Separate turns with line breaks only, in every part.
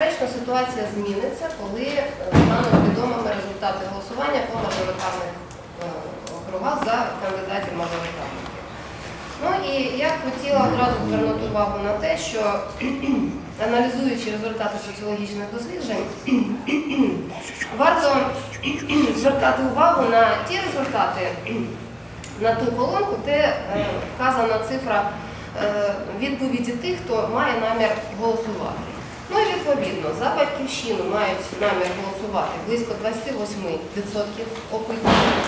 Безперечно, ситуація зміниться, коли стануть відомими результати голосування по мажоритарних е, округах за кандидатів мажоритарників. Ну і я хотіла одразу звернути увагу на те, що аналізуючи результати соціологічних досліджень, варто звертати увагу на ті результати, на ту колонку, де е, вказана цифра е, відповіді тих, хто має намір голосувати. Ну і відповідно, за батьківщину мають намір голосувати близько 28% опитаних.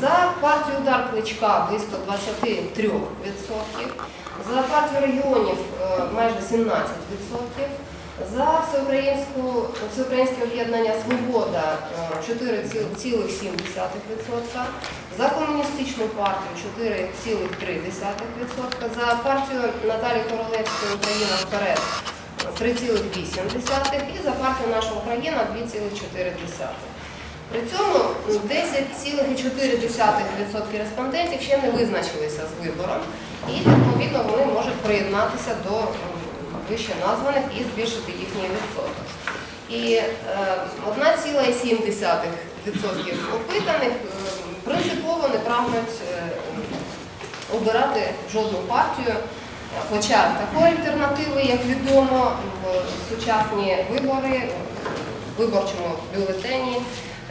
За партію удар кличка близько 23%. За партію регіонів е, майже 17%. За всеукраїнське об'єднання Свобода е, 4,7%. За комуністичну партію 4,3%. За партію Наталії Королевської Україна вперед 3,8% і за партію Наша Україна 2,4%. При цьому 10,4% респондентів ще не визначилися з вибором, і відповідно вони можуть приєднатися до вище названих і збільшити їхній відсоток. І е, 1,7% опитаних е, принципово не прагнуть е, обирати жодну партію. Хоча такої альтернативи, як відомо, в сучасні вибори в виборчому бюлетені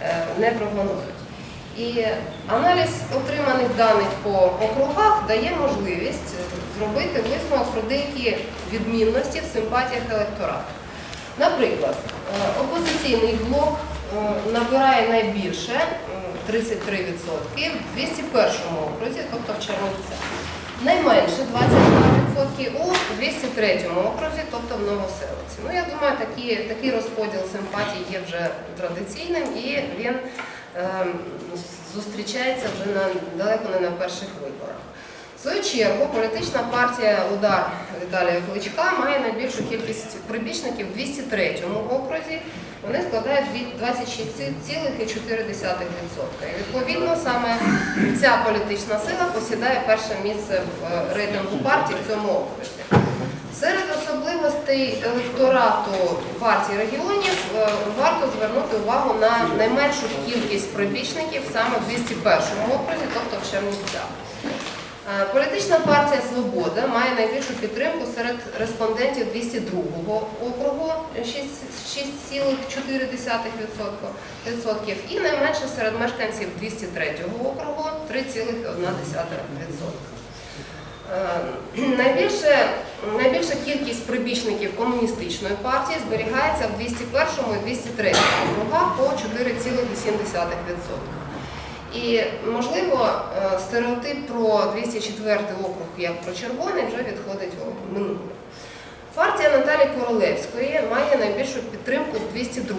е, не пропонують. І аналіз отриманих даних по округах дає можливість зробити висновок про деякі відмінності в симпатіях електорату. Наприклад, е, опозиційний блок е, набирає найбільше 33% в 201 окрузі, тобто в Чернівцях. Найменше 22% у 203 окрузі, тобто в Новоселиці. Ну, я думаю, такі, такий розподіл симпатій є вже традиційним і він е, зустрічається вже на, далеко не на перших виборах. В свою чергу, політична партія Удар Віталія Кличка має найбільшу кількість прибічників в 203 окрузі. Вони складають дві- 26,4%. І відповідно саме ця політична сила посідає перше місце в е, рейтингу партії в цьому окрузі. Серед особливостей електорату партії регіонів е, варто звернути увагу на найменшу кількість прибічників саме в 201 окрузі, тобто в Чернівцях. Е, Політична партія Свобода має найбільшу підтримку серед респондентів 202-го округу 6,4% і найменше серед мешканців 203-го округу 3,1%. Е, найбільша кількість прибічників комуністичної партії зберігається в 201 і 203 округах по 4,7%. І, можливо, е, стереотип про 204 округ як про червоний вже відходить у минуле. Партія Наталі Королевської має найбільшу підтримку в 202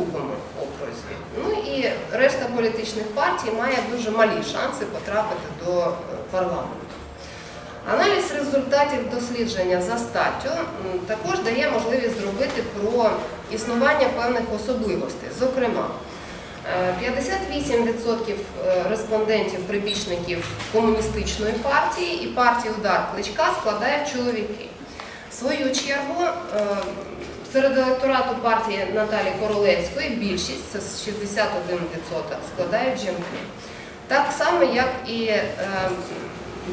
окрузі. Ну і решта політичних партій має дуже малі шанси потрапити до е, парламенту. Аналіз результатів дослідження за статтю також дає можливість зробити про існування певних особливостей. Зокрема, 58% респондентів прибічників комуністичної партії і партії Удар Кличка складають чоловіки. В свою чергу е, серед електорату партії Наталі Королевської більшість, це 61%, складають жінки. Так само, як і е,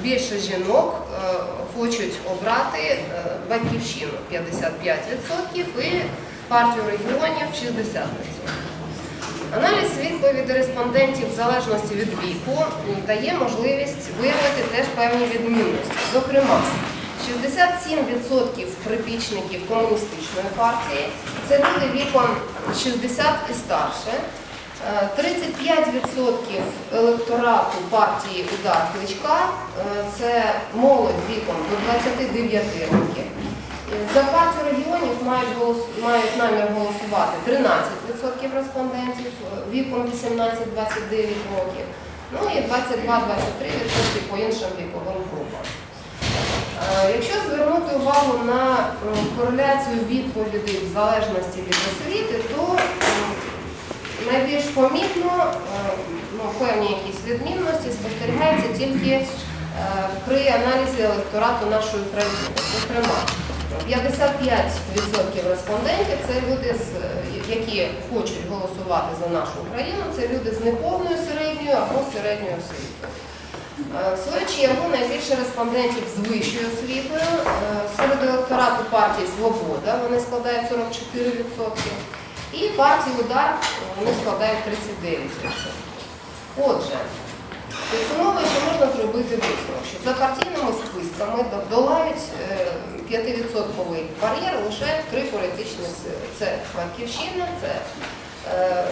більше жінок е, хочуть обрати е, батьківщину 55% і партію регіонів 60%. Аналіз відповідей респондентів в залежності від віку дає можливість виявити теж певні відмінності. Зокрема, 67% прибічників комуністичної партії це люди віком 60 і старше. Е, 35% електорату партії Удар Кличка е, це молодь віком до 29 років. Е, За партію регіонів мають, голос, мають намір голосувати 13% респондентів е, віком 18-29 років, ну і 22-23% по іншим віковим групам. Е, Якщо звернути увагу на кореляцію відповідей в залежності від освіти, то найбільш помітно е, ну, певні якісь відмінності спостерігаються тільки е, при аналізі електорату нашої країни. 55% респондентів це люди, е, які хочуть голосувати за нашу Україну, це люди з неповною середньою або середньою освітою. Е, В свою чергу найбільше респондентів з вищою освітою е, серед електорату партії Свобода вони складають 44%, і партії Удар вони складають 39%. Отже, підсумовуючи, можна зробити висновок, що за партійними списками долають е, 5% бар'єр лише три політичні сили. Це Батьківщина, це е,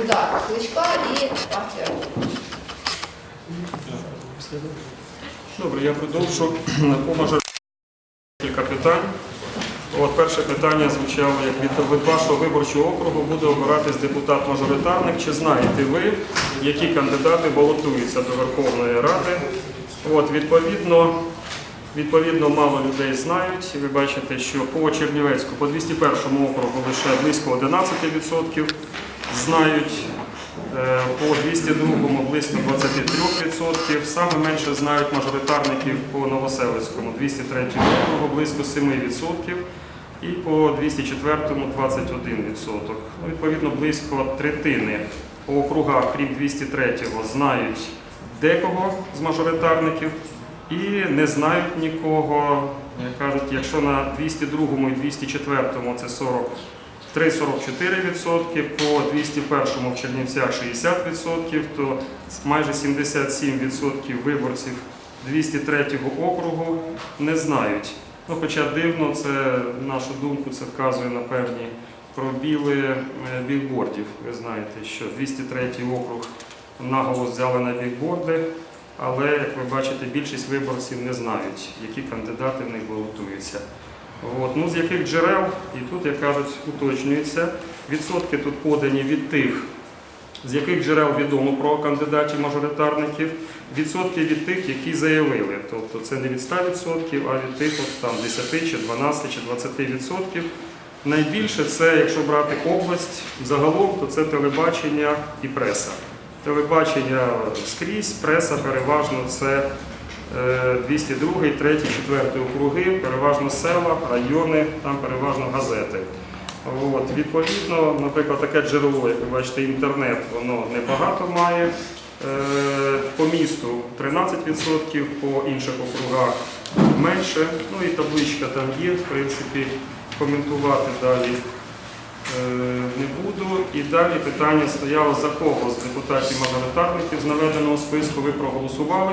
удар Кличка і партія
Добре, я продовжу по кілька питань. От перше питання звучало, як від, вашого виборчого округу буде обиратись депутат-мажоритарник. Чи знаєте ви, які кандидати балотуються до Верховної Ради? От, відповідно, відповідно, мало людей знають. Ви бачите, що по Чернівецьку, по 201 округу лише близько 11% знають. Е, По 202 близько 23%. Саме менше знають мажоритарників по Новоселицькому 203 округу близько 7%. І по 204 21%. Ну, відповідно, близько третини по округах, крім 203-го, знають декого з мажоритарників і не знають нікого. Кажуть, якщо на 202 і 204 це 40 3,44%, по 201 в Чернівцях 60%, то майже 77% виборців 203 округу не знають. Ну, хоча дивно, це на нашу думку, це вказує на певні пробіли е. Ви знаєте, що 203 округ наголос взяли на білборди, але, як ви бачите, більшість виборців не знають, які кандидати в них балотуються. От. Ну, з яких джерел, і тут, як кажуть, уточнюється, відсотки тут подані від тих, з яких джерел відомо про кандидатів-мажоритарників, відсотки від тих, які заявили. Тобто це не від 100%, а від тих от, там, 10 чи 12 чи 20%. Найбільше це, якщо брати область, загалом, то це телебачення і преса. Телебачення скрізь, преса переважно це е, 202, 3, 4 округи, переважно села, райони, там переважно газети. От, відповідно, наприклад, таке джерело, як ви бачите, інтернет, воно небагато має. Е, По місту 13%, по інших округах менше. Ну і табличка там є, в принципі, коментувати далі е, не буду. І далі питання стояло, за кого з депутатів-мажоритарників з наведеного списку ви проголосували.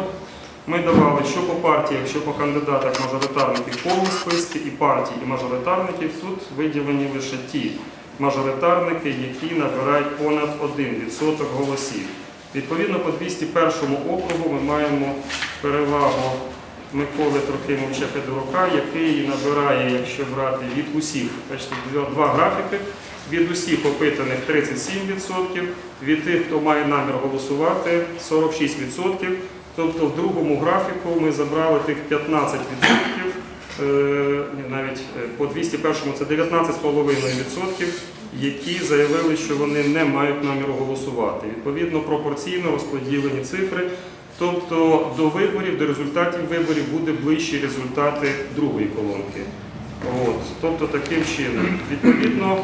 Ми давали що по партіях, що по кандидатах мажоритарників повні списки і партій, і мажоритарників. Тут виділені лише ті мажоритарники, які набирають понад 1% голосів. Відповідно, по 201 округу ми маємо перевагу Миколи Трохимовича Федорука, який набирає, якщо брати від усіх, бачите, два графіки, від усіх опитаних 37%, від тих, хто має намір голосувати, 46%. Тобто в другому графіку ми забрали тих 15%, е, навіть е, по 201 це 19,5%, які заявили, що вони не мають наміру голосувати. Відповідно, пропорційно розподілені цифри. Тобто до виборів, до результатів виборів буде ближчі результати другої колонки. От, тобто таким чином. Відповідно,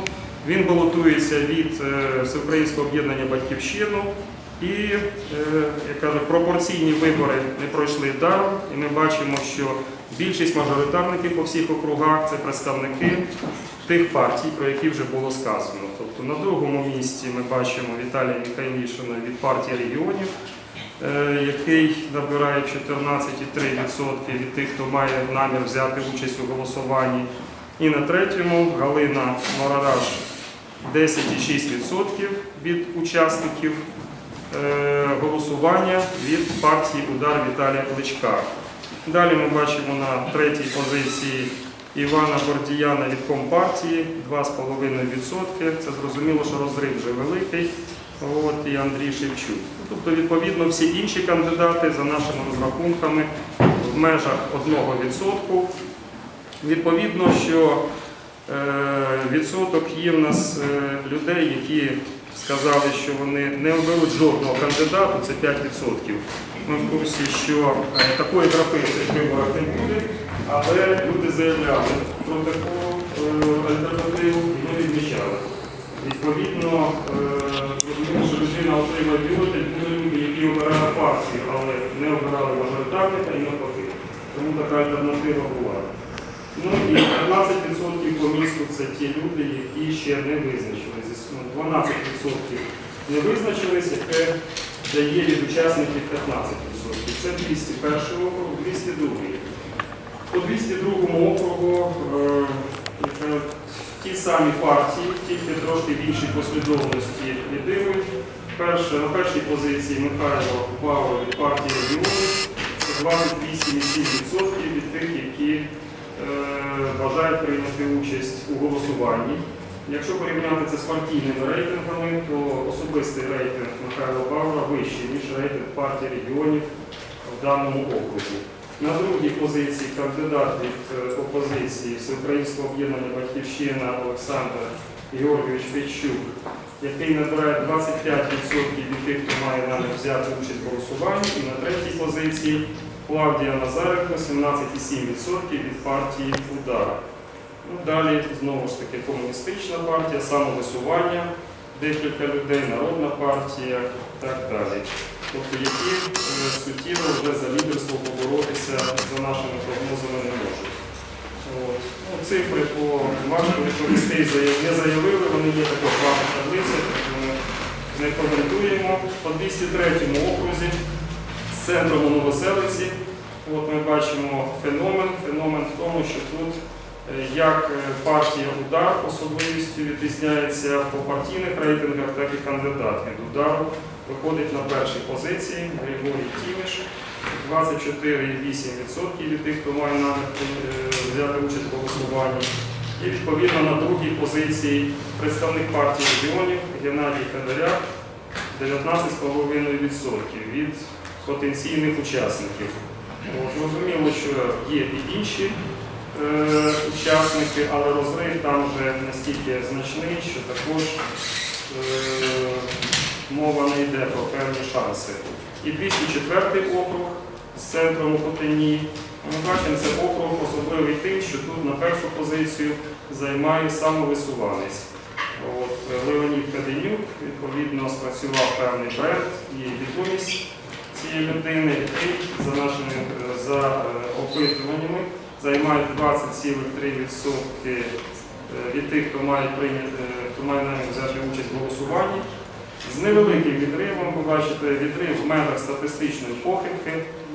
він балотується від е, Всеукраїнського об'єднання Батьківщину. І, е, як кажуть, пропорційні вибори не пройшли даром, і ми бачимо, що більшість мажоритарників по всіх округах це представники тих партій, про які вже було сказано. Тобто на другому місці ми бачимо Віталія Михайлішина від партії регіонів, е, який набирає 14,3% від тих, хто має намір взяти участь у голосуванні. І на третьому Галина Морараш 10,6% від учасників голосування від партії Удар Віталія Кличка. Далі ми бачимо на третій позиції Івана Бордіяна від Компартії 2,5%. Це зрозуміло, що розрив вже великий. От, і Андрій Шевчук. Тобто, відповідно, всі інші кандидати за нашими розрахунками в межах 1%. Відповідно, що е, відсоток є в нас е, людей, які сказали, що вони не оберуть жодного кандидата, це 5%. Ми в курсі, що е, такої графи виборах не буде. Але люди заявляли про таку е, альтернативу і ми відмічали. Відповідно, е, що людина отримає бюлетень, були люди, які обирали партію, але не обирали мажоритарника і навпаки. Тому така альтернатива була. Ну і 15% по місту це ті люди, які ще не визначилися. Ну, 12% не визначились, яке дає від учасників 15%. Це 201 округ, 202. По 202 округу е, е, ті самі партії, тільки трошки в іншій послідовності лідирують. Перше, на першій позиції Михайло Бауер від партії регіонів, 28,7% від тих, які е, бажають прийняти участь у голосуванні. Якщо порівняти це з партійними рейтингами, то особистий рейтинг Михайла Баура вищий, ніж рейтинг партії регіонів в даному окрузі. На другій позиції кандидат від е, опозиції Всеукраїнського об'єднання Батьківщина Олександр Георгійович Печук, який набирає 25% від тих, хто має намір взяти участь в голосуванні. І на третій позиції Клавдія Назаренко 17,7% від партії Удар. Ну, далі знову ж таки комуністична партія, самовисування, декілька людей, народна партія і так далі. Тобто, які е, суттєво вже за лідерство поборотися за нашими прогнозами не можуть. От. Ну, цифри по важко відповісти не заявили, вони є також в вашій таблиці, тому ми не коментуємо. По 203 окрузі з центром у Новоселиці от ми бачимо феномен. Феномен в тому, що тут як е, партія удар особливістю відрізняється по партійних рейтингах, так і кандидат від удару виходить на першій позиції Григорій Тіміш, 24,8% від тих, хто має намір е, взяти участь в голосуванні. І відповідно на другій позиції представник партії регіонів Геннадій Федоряк 19,5% від потенційних учасників. Зрозуміло, що є і інші е, учасники, але розрив там вже настільки значний, що також е, мова не йде про певні шанси. І 204 округ з центром у Хотині. Ми бачимо, це округ особливий тим, що тут на першу позицію займає самовисуванець. От, е, Леонід Каденюк, відповідно, спрацював певний бренд і відомість цієї людини, який за нашими е, за е, опитуваннями займає 20,3% е, від тих, хто має прийняти, е, хто має намір взяти участь в голосуванні. З невеликим відривом, ви бачите, відрив в межах статистичної похибки.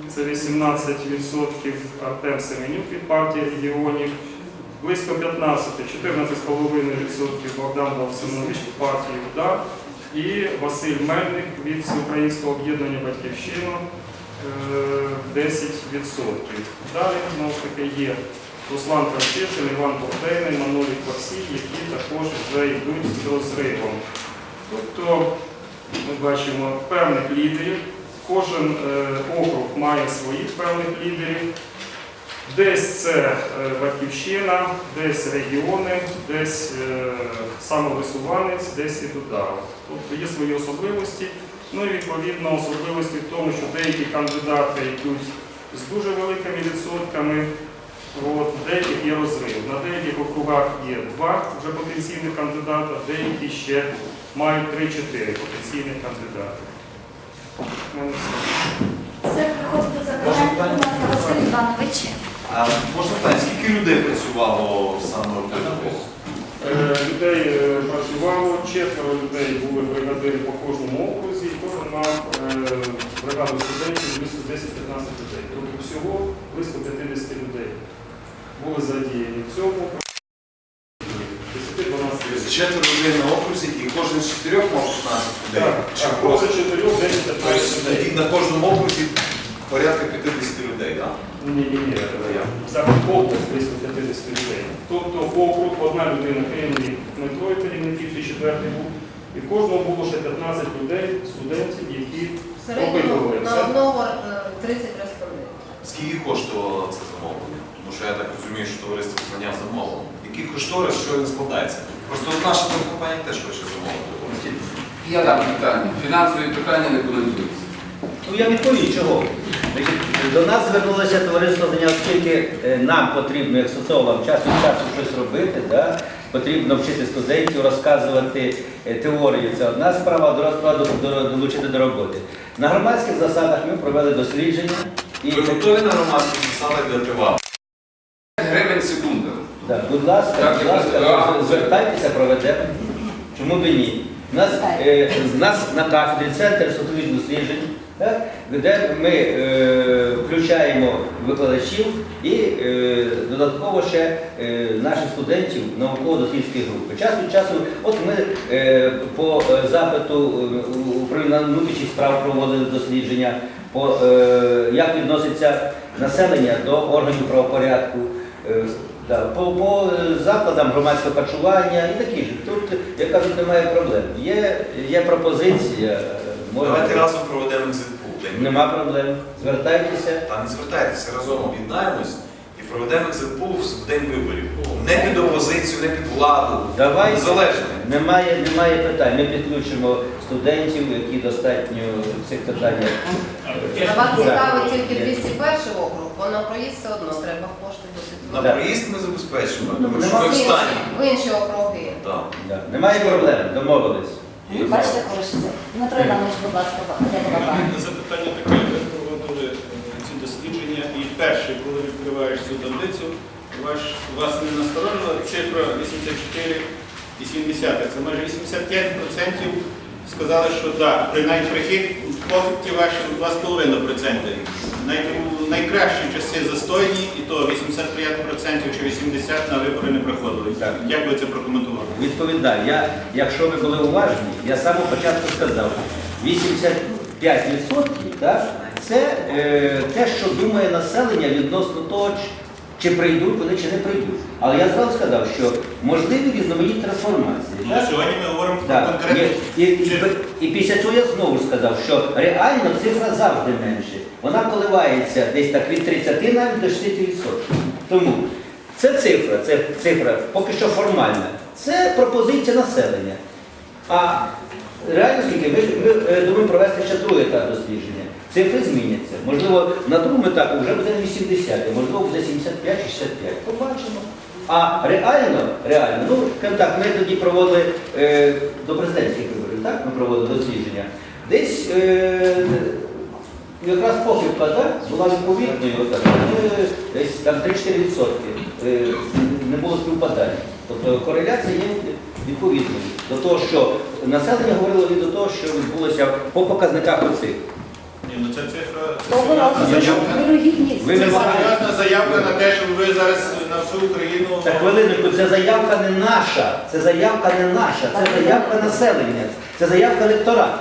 Це 18% Артем Семенюк від партії регіонів, близько 15, 14,5% Богдан Валсинович від партії Удар і Василь Мельник від Всеукраїнського об'єднання Батьківщина 10%. Далі, знову ж таки, є Руслан Кравчишин, Іван Богдейний, Манолій Корсій, які також вже йдуть з розривом. Тобто ми бачимо певних лідерів. Кожен е, округ має своїх певних лідерів. Десь це е, батьківщина, десь регіони, десь е, самовисуванець, десь і удару. Тобто є свої особливості. Ну і відповідно особливості в тому, що деякі кандидати йдуть з дуже великими відсотками. От, в деяких є розрив. На деяких округах є два вже потенційних кандидата, деякі ще мають 3-4 потенційних кандидати. У мене все.
Все приходить до запитань. Василь Іванович.
А можна питати, скільки людей працювало саме в?
Е, Людей е, працювало, четверо людей були бригадири по кожному окрузі, мав е, бригаду студентів близько 10-15 людей. Тобто всього близько 50 людей були задіяні в цьому. 10-12
Тобто
людей.
четверо людей на окрузі і кожен з чотирьох мав 15 людей?
Так,
Чи
так,
просто?
просто 4 10
Тобто
15 людей.
тоді на кожному окрузі порядка 50 людей, так?
Ні, ні, ні, саме округ близько 50 людей. Тобто округ, одна людина керівник метрою керівників, чи четвертий був, і в кожного було ще 15 людей, студентів, які
В середньому
опитували.
на
Це-
одного е, 30 респондентів.
Скільки коштувало це замовлення? Тому що я так розумію, що товариство знання замовлення. Який кошторис, що він складається? Просто от наша компанія теж хоче замовити.
Я дам питання. Фінансові питання не коментуються.
Ну я відповім, чого.
Значить, До нас звернулося товариство знання, оскільки е, нам потрібно, як соціологам, час від часу щось робити, да? Потрібно вчити студентів, розказувати е, теорію. Це одна справа, а друга справа до- до- долучити до роботи. На громадських засадах ми провели дослідження і
Ви готові на громадських засадах для привату?
Гривень секунда.
Да, будь ласка,
Так,
будь ласка, звертайтеся, проведемо. Чому б і ні? У нас, е, нас на кафедрі центр соціологічних досліджень, так, де ми е, включаємо викладачів і е, додатково ще е, наших студентів науково-дослідської групи. Час від часу, от ми е, по е, запиту е, управління внутрішніх справ проводили дослідження, по, е, як відноситься населення до органів правопорядку. Е, Да, по, по е, закладам громадського харчування і такі ж. Тут, як кажуть, немає проблем. Є, є пропозиція.
Давайте разом проведемо екзитпул.
Нема проблем. Звертайтеся.
Та не звертайтеся, разом об'єднаємось і проведемо екзитпул в день виборів. Не під опозицію, не під владу.
Давайте.
Незалежно.
Немає, немає питань. Ми підключимо студентів, які достатньо в цих питаннях.
Вас цікавить тільки 201 округ, бо на проїзд все одно треба кошти досить.
На
Да.
проїзд ми забезпечимо,
Ну,
тому що ми
В інші-
встані.
В інші округи.
Так.
Да. Немає проблем, домовились.
Бачите, хороше. Дмитро Іванович, будь ласка?
Мене запитання таке, ви проводили е, ці дослідження, і перше, коли відкриваєш цю таблицю, вас не насторожила цифра 84 і 70. Це майже 85% сказали, що так, принаймні прихід похибки ваші 2,5%. Найкращі часи застойні, і то 85% чи 80% на вибори не приходили.
Так.
Як ви це прокоментували?
Відповідаю. Я, якщо ви були уважні, я з самого початку сказав, 85% так, це е, те, що думає населення відносно того, чи- прийдуть вони, чи не прийдуть. Але я зразу сказав, що можливі різноманітні трансформації.
Ну,
так?
сьогодні ми говоримо про
Так,
конкретні
і, і, і, і після цього я знову сказав, що реально цифра завжди менше. Вона коливається десь так від 30 навіть до 60%. Тому це цифра, це цифра поки що формальна. Це пропозиція населення. А реально скільки? Ми, ми е, думаємо провести ще другий етап дослідження. Цифри зміняться. Можливо, на другому етапі вже буде 80, а можливо буде 75, 65. Побачимо. А реально, реально, ну так, ми тоді проводили е, до президентських виборів, так? Ми проводили дослідження. Десь е, якраз похибка так, була відповідною, так, ми десь там 3-4% е, не було співпадання. Тобто кореляція є відповідною до того, що населення говорило і до того, що відбулося по показниках оцих.
Ні, ну це цифра, це серйозна заявка.
вирогідність.
Ви
Це
вимагаєте.
серйозна заявка на те, щоб ви зараз на всю Україну.
Так хвилинку, це заявка не наша, це заявка не наша, це заявка населення, це заявка електорату.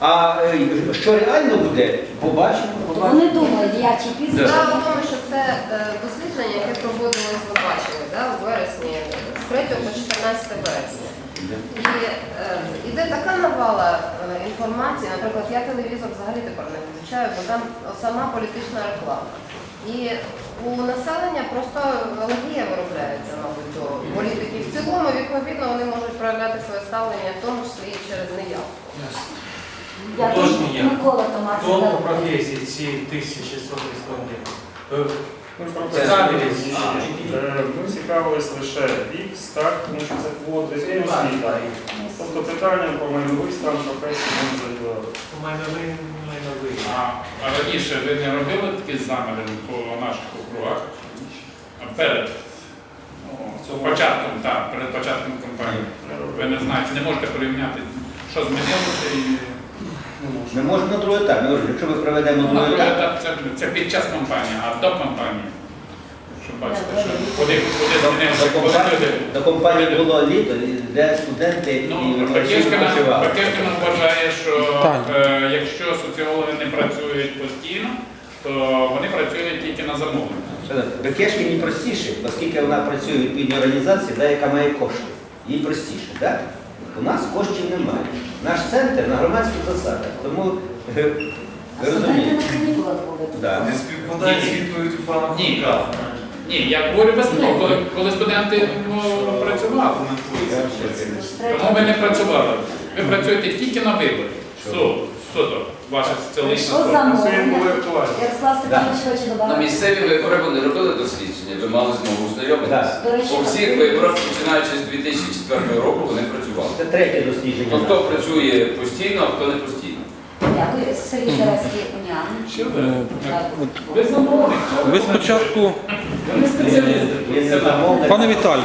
А е, що реально буде, побачимо.
Вони думають, я чи пізно.
Справа в тому, що це е, дослідження, яке проводилось, ви бачили, да, у вересні, з 3 по 14 вересня. І е, іде така навала е, інформації, наприклад, я телевізор взагалі тепер не включаю, бо там сама політична реклама. І у населення просто алергія виробляється, мабуть, до політики. В цілому, відповідно, вони можуть проявляти своє ставлення, в тому числі і через неявку.
Микола Томас.
Тому професії ці 1600 респондентів. Е,
Ми е, ми цікавились лише вік, так, тому що це квоти і освіта. Тобто питання про майновий стан професії ми не задавали.
Майновий, майновий.
А, а раніше ви не робили такі заміри по наших округах? А перед ну, початком, так, перед початком кампанії. Ви не знаєте, не можете порівняти, що змінилося і.
Ми можемо на другий етап. Ми говоримо, якщо ми проведемо
ну, на
другий
другий
етап,
етап це, це під час кампанії, а до кампанії. Щоб бачите, що куди, куди
до
коли
компанії,
люди.
до компанії було літо, де студенти і
Ну,
викладачі відпочивали.
Баківська вважає, що е, якщо соціологи не працюють постійно, то вони працюють тільки на замовлення.
Бекешки їй простіше, оскільки вона працює в відповідній організації, да, яка має кошти. Їй простіше, так? У нас коштів немає. Наш центр на громадських засадах. Тому е, ви розумієте. Да.
Не співпадає з відповіддю пана
Ні.
Кулика.
Ні, я говорю без того, коли, коли студенти ну, працювали. Тому ви не працювали. Ви працюєте тільки на вибори. Все. Хто ваше Ваша соціалістична
Що замовлення? Ярослав Степанович хоче
На
додати.
місцеві вибори вони робили дослідження, ви мали змогу.
До речі,
По всіх виборах, починаючи з 2004 року, вони працювали.
Це третє дослідження.
То хто працює постійно, а хто не постійно.
Уніан.
Ви
спочатку, Пане Віталію,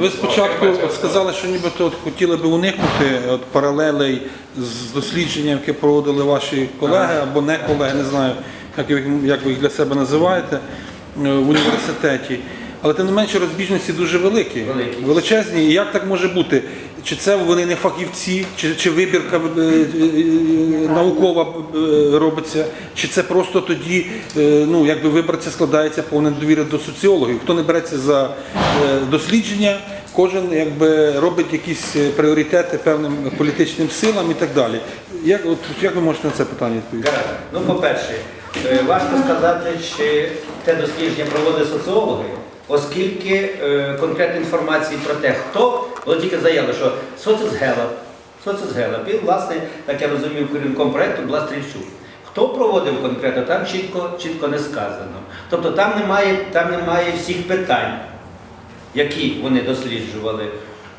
ви спочатку сказали, що нібито от хотіли би уникнути от паралелей з дослідженням, яке проводили ваші колеги або не колеги, не знаю, як ви, їх- як ви їх для себе називаєте е, в університеті. Але тим не менше розбіжності дуже великі,
Великі.
величезні. І як так може бути? Чи це вони не фахівці, чи, чи вибірка е, е, е, наукова е, робиться, чи це просто тоді е, ну, якби виборця складається повна довіра до соціологів. Хто не береться за е, дослідження, кожен якби робить якісь е, пріоритети певним політичним силам і так далі. Як, от, як ви можете на це питання відповісти?
Ну, по-перше, важко сказати, чи те дослідження проводили соціологи, оскільки е, конкретної інформації про те, хто, було тільки заявлено, що соцгелап, соцгелап, і, власне, так я розумів, керівником проєкту була Стрільчук. Хто проводив конкретно, там чітко, чітко не сказано. Тобто там немає, там немає всіх питань, які вони досліджували.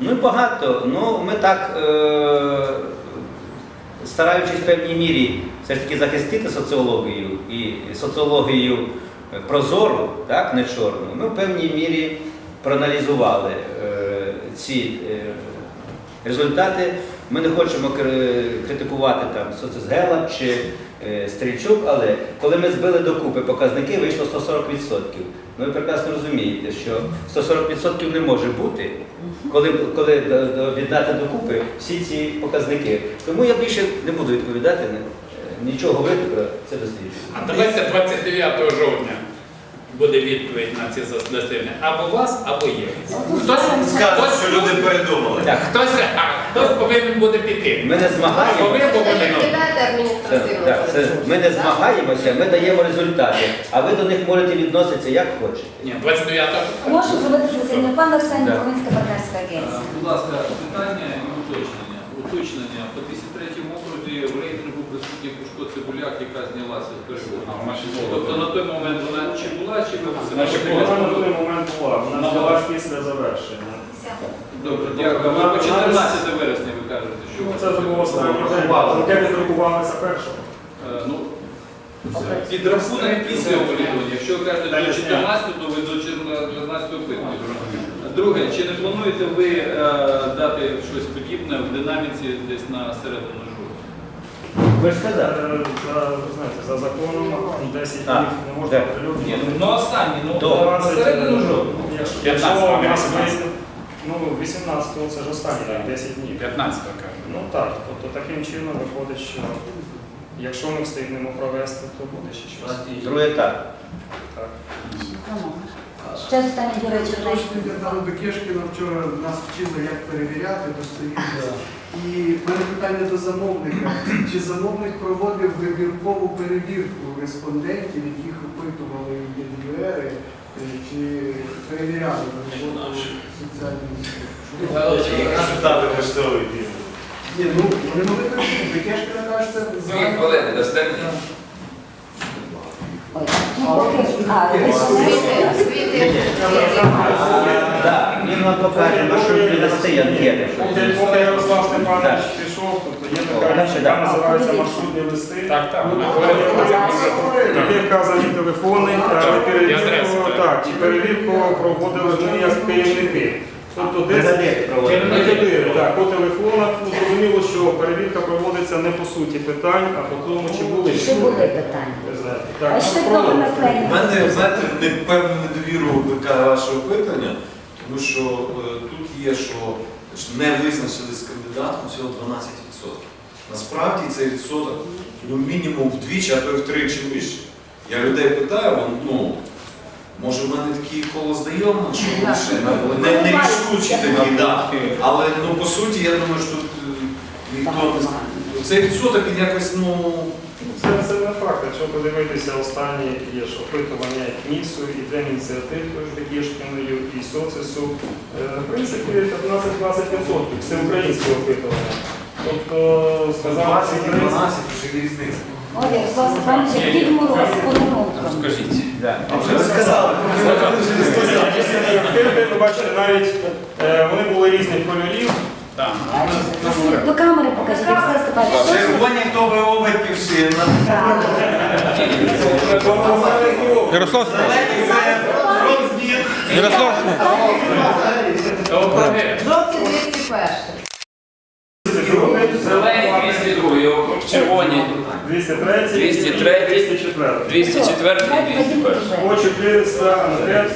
Ну і багато. Ну, ми так, е, стараючись в певній мірі все ж таки захистити соціологію і соціологію е, прозору, так, не чорну, ми в певній мірі проаналізували е, ці е, результати. Ми не хочемо критикувати там соцгела чи е, Стрільчук, але коли ми збили докупи показники, вийшло 140%. Ну, ви прекрасно розумієте, що 140% не може бути, коли, коли до- докупи всі ці показники. Тому я більше не буду відповідати, е, нічого говорити про це дослідження.
А давайте 29 жовтня буде відповідь на ці дослідження. Або вас, або є. Хтось,
Скажуть,
хтось,
що люди передумали.
Так,
хтось, а, хтось повинен буде піти.
ми не
Або ви,
так, це, ми не змагаємося, ми даємо результати, а ви до них можете відноситися як хочете.
Ні, 29
Можу зробити засідання. Пан Арсеній,
Да.
Українська партнерська агенція.
Будь ласка, питання уточнення. По 203 окрузі в рейтингу присутній Пушко Цибуляк, яка знялася
в нашій
Тобто на той момент вона чи була, чи ви
вона на той момент була, вона була після завершення.
Добре, дякую. Ви по 14 вересня ви кажете, що
Ну, Це вже було останній день. Анкети друкувалися першого.
Е, ну, підрахунок після опитування. Якщо ви кажете до 14, то ви до 14 опитування. Друге, чи не плануєте ви е, дати щось подібне в динаміці десь на середину жовтня?
Ви ж сказали.
Е, за, ви знаєте, за законом 10
А,
днів не можна?
Ні,
оприлюднювати.
ну, на останній, ну,
До
на середину жовтня.
Якщо
15,
якщо у нас
18.
ну 18-го це ж останній день, 10 днів.
15 каже.
Ну так, тобто таким чином виходить, що якщо ми встигнемо провести, то буде ще щось.
Другий етап.
Так.
Ще останнє, до речі,
Точно там Бекешкіна вчора нас вчили, як перевіряти достовірність. І в мене питання до замовника. Чи замовник проводив вибіркову перевірку респондентів, яких опитували ЄДРи, чи перевіряли на роботу соціальної
Результати коштові.
Ні, ну вони могли перевірити. Бекешкіна каже, це
Дві хвилини дасте мені?
Ой, ну поки, а, ви
Світи,
ж-
світи,
Так, він вам покаже,
Ярослав Степанович пішов, тобто є така річ, яка називається маршрутні листи.
Так,
вказані телефони, перевірку проводили ми як керівники. Тобто десь
Бригадири
так, по телефонах. Ну, зрозуміло, що перевірка проводиться не по суті питань, а по тому, чи були.
Ще були питання.
Знаєте,
А ще
ну, проводиться.
наклеєно.
У мене, знаєте, непевну недовіру викликає ваше опитання, тому що е, тут є, що не визначили з кандидатом всього 12%. Насправді цей відсоток ну, мінімум вдвічі, а то й втричі вище. Я людей питаю, вон, ну, може в мене такі коло знайомих, що
Так.
лише не, не рішучі такі, да. але ну, по суті, я думаю, що тут е, ніхто не з- цей відсоток він якось, ну.
Це, це не факт. Якщо подивитися останні є ж опитування і КНІСу, і День ініціатив Бекішкіною, і соцису. Е, В принципі, 15-20% всеукраїнське опитування. Тобто сказав,
20 і
що
12 вже є різниця.
Ой, Ярослав Степанович, як Дід Мороз.
Розкажіть.
Ви бачите, навіть е, вони були різних кольорів.
До камери покажіть, Ярослав Степанович.
Червоні, хто ви.
Ярослав,
фронт змін.
Ярослав.
201.
Зелені 202 округ, червоні
203,
203,
204.
204 і 201.
По 400 анкет